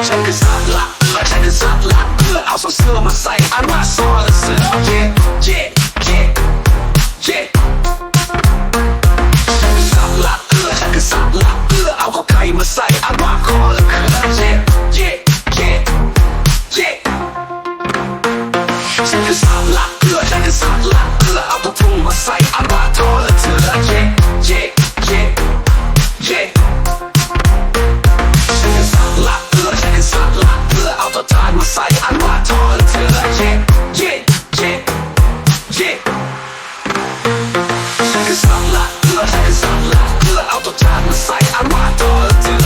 Sen de satla, sen de satla Alsam sığmasaydı ama sonrası Yeah, yeah, yeah, yeah. Sen de satla, sen de satla Avga kaymasaydı ama kolık Yeah, yeah, yeah, yeah. Sen de satla, sen de satla Avga bulmasaydı ama kolık Say I rock on till I yeah, yeah, yeah, yeah Şarkı salla, kula şarkı salla Kula autocan say I rock on till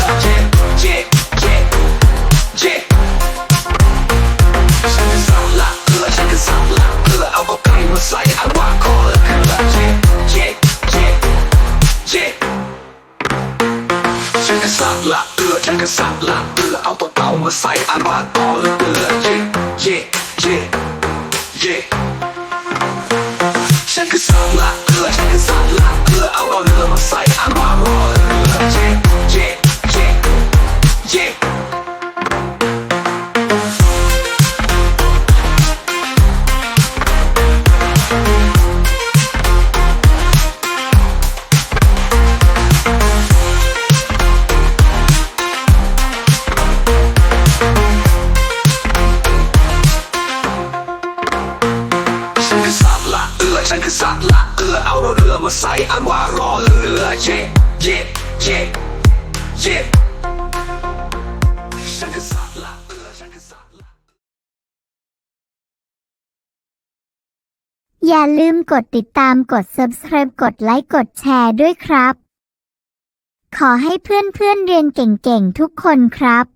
yeah อสัตว์ละเพื่อเอาตัวทานมาใส่อันว่าทอและเธอเย่เย่เย่เย่ฉันคือสัตว์ละเพื่อฉันคือสัตว์ละเพื่อเอาตัวไก่มาใส่อันว่าคอและเธอเย่เย่เย่เย่ ฉันก็สัตว์ละเอือฉันก็สัตว์ละเอือเอาตัวเต่ามาใส่อันว่าต่อและเอือเย่เย่เย่เย่ฉันก็สัตว์ละ ฉันคือสัตว์ละเอือเอาเรือมาใส่อันว่ารอเรือเย่เย่เย่เย่ฉันคือสัตว์ละเอือฉันคือสัตว์ละอย่าลืมกดติดตามกด subscribe กดไลค์กดแชร์ด้วยครับ ขอให้เพื่อนๆเรียนเก่งๆ ทุกคนครับ